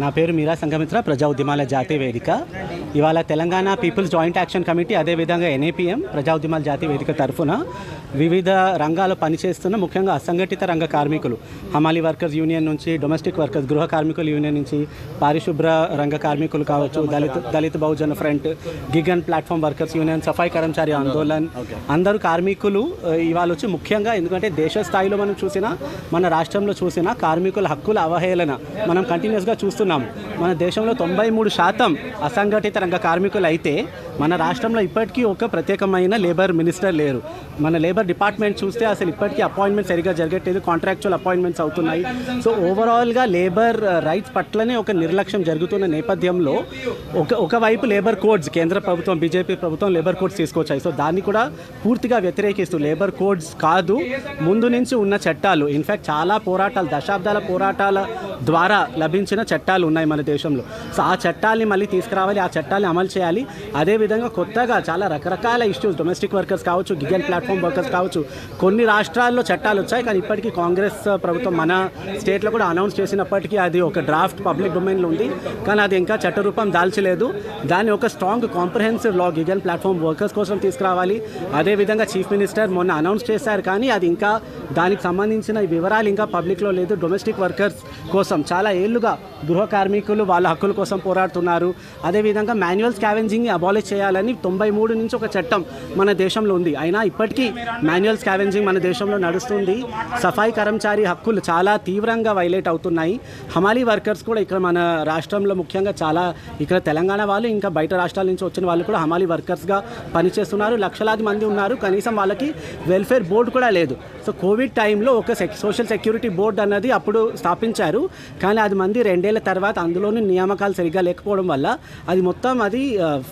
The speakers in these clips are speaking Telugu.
నా పేరు మీరా సంఘమిత్ర ప్రజా ఉద్యమాల జాతీయ వేదిక. ఇవాళ Telangana people's joint action committee అదేవిధంగా ఎన్ఏపిఎం ప్రజా ఉద్యమాల జాతీయ వేదిక తరఫున వివిధ రంగాలు పనిచేస్తున్న ముఖ్యంగా అసంఘటిత రంగ కార్మికులు హమాలి వర్కర్స్ యూనియన్ నుంచి డొమెస్టిక్ వర్కర్స్ గృహ కార్మికుల యూనియన్ నుంచి పారిశుభ్ర రంగ కార్మికులు కావచ్చు Dalit Dalit Bahujan front gig and platform workers union Safai Karmachari Andolan అందరూ కార్మికులు. ఇవాళ వచ్చి ముఖ్యంగా ఎందుకంటే దేశ స్థాయిలో మనం చూసినా మన రాష్ట్రంలో చూసినా కార్మికుల హక్కుల అవహేళన మనం కంటిన్యూస్గా చూస్తున్నాం. మన దేశంలో తొంభై మూడు శాతం అసంఘటిత రంగ కార్మికులు అయితే మన రాష్ట్రంలో ఇప్పటికీ ఒక ప్రత్యేకమైన లేబర్ మినిస్టర్ లేరు. మన లేబర్ డిపార్ట్మెంట్ చూస్తే అసలు ఇప్పటికీ అపాయింట్మెంట్ సరిగా జరగట్లేదు కాంట్రాక్చువల్ అపాయింట్మెంట్స్ అవుతున్నాయి. సో ఓవరాల్గా లేబర్ uh, రైట్స్ పట్లనే ఒక నిర్లక్ష్యం జరుగుతున్న నేపథ్యంలో ఒక ఒకవైపు లేబర్ కోడ్స్ కేంద్ర ప్రభుత్వం బీజేపీ ప్రభుత్వం లేబర్ కోడ్స్ తీసుకొచ్చాయి. సో దాన్ని కూడా పూర్తిగా వ్యతిరేకిస్తూ లేబర్ కోడ్స్ కాదు ముందు నుంచి ఉన్న చట్టాలు. ఇన్ఫ్యాక్ట్ చాలా పోరాటాలు దశాబ్దాల పోరాటాల ద్వారా లభించిన చట్టాలు ఉన్నాయి మన దేశంలో. సో ఆ చట్టాల్ని మళ్ళీ తీసుకురావాలి ఆ చట్టాన్ని అమలు చేయాలి. అదేవిధంగా కొత్తగా చాలా రకరకాల ఇష్యూస్ డొమెస్టిక్ వర్కర్స్ కావచ్చు గిగన్ ప్లాట్ఫామ్ వర్కర్స్ కావచ్చు కొన్ని రాష్ట్రాల్లో చట్టాలు వచ్చాయి. కానీ ఇప్పటికీ కాంగ్రెస్ ప్రభుత్వం మన స్టేట్లో కూడా అనౌన్స్ చేసినప్పటికీ అది ఒక డ్రాఫ్ట్ పబ్లిక్ డొమైన్లో ఉంది. కానీ అది ఇంకా చట్టరూపం దాల్చలేదు. దాన్ని ఒక strong comprehensive law gig and platform workers కోసం తీసుకురావాలి. అదేవిధంగా చీఫ్ మినిస్టర్ మొన్న అనౌన్స్ చేశారు. కానీ అది ఇంకా దానికి సంబంధించిన వివరాలు ఇంకా పబ్లిక్లో లేదు. డొమెస్టిక్ వర్కర్స్ కోసం చాలా ఏళ్ళుగా గృహ కార్మికులు వాళ్ళ హక్కుల కోసం పోరాడుతున్నారు. అదేవిధంగా మాన్యువల్ స్కావెంజింగ్ అబాలిష్ చేయాలని తొంభై మూడు నుంచి ఒక చట్టం మన దేశంలో ఉంది. అయినా ఇప్పటికీ మాన్యువల్ స్కావెంజింగ్ మన దేశంలో నడుస్తుంది. సఫాయి కర్మచారి హక్కులు చాలా తీవ్రంగా వైలేట్ అవుతున్నాయి. హమాలీ వర్కర్స్ కూడా ఇక్కడ మన రాష్ట్రంలో ముఖ్యంగా చాలా ఇక్కడ తెలంగాణ వాళ్ళు ఇంకా బయట రాష్ట్రాల నుంచి వచ్చిన వాళ్ళు కూడా హమాలీ వర్కర్స్గా పనిచేస్తున్నారు. లక్షలాది మంది ఉన్నారు. కనీసం వాళ్ళకి వెల్ఫేర్ బోర్డు కూడా లేదు. సో కోవిడ్ టైంలో ఒక సెక్ సోషల్ సెక్యూరిటీ బోర్డు అన్నది అప్పుడు స్థాపించారు. కానీ అది మంది రెండేళ్ళ తర్వాత అందులోని నియామకాలు సరిగ్గా లేకపోవడం వల్ల అది మొత్తం అది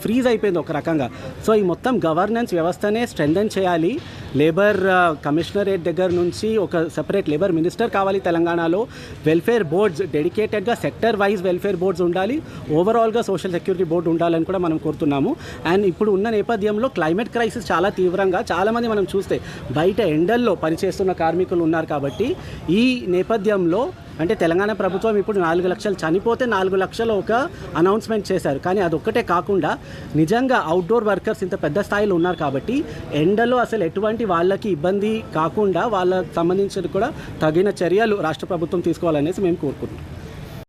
ఫ్రీజ్ అయిపోయింది. ఒక రకంగా. సో ఈ మొత్తం గవర్నెన్స్ వ్యవస్థనే స్ట్రెంథన్ చేయాలి. లేబర్ కమిషనరేట్ దగ్గర నుంచి ఒక సెపరేట్ లేబర్ మినిస్టర్ కావాలి తెలంగాణలో. వెల్ఫేర్ బోర్డ్స్ డెడికేటెడ్గా సెక్టర్ వైజ్ వెల్ఫేర్ బోర్డ్స్ ఉండాలి. ఓవరాల్గా సోషల్ సెక్యూరిటీ బోర్డు ఉండాలని కూడా మనం కోరుతున్నాము. అండ్ ఇప్పుడు ఉన్న నేపథ్యంలో క్లైమేట్ క్రైసిస్ చాలా తీవ్రంగా చాలామంది మనం చూస్తే బయట ఎండల్లో పనిచేస్తున్న కార్మికులు ఉన్నారు కాబట్టి ఈ నేపథ్యంలో అంటే తెలంగాణ ప్రభుత్వం ఇప్పుడు నాలుగు లక్షలు చనిపోతే నాలుగు లక్షలు ఒక అనౌన్స్మెంట్ చేశారు. కానీ అదొక్కటే కాకుండా నిజంగా అవుట్డోర్ వర్కర్స్ ఇంత పెద్ద స్థాయిలో ఉన్నారు కాబట్టి ఎండలో అసలు ఎటువంటి వాళ్ళకి ఇబ్బంది కాకుండా వాళ్ళకి సంబంధించిన కూడా తగిన చర్యలు రాష్ట్ర ప్రభుత్వం తీసుకోవాలనేసి మేము కోరుకుంటున్నాం.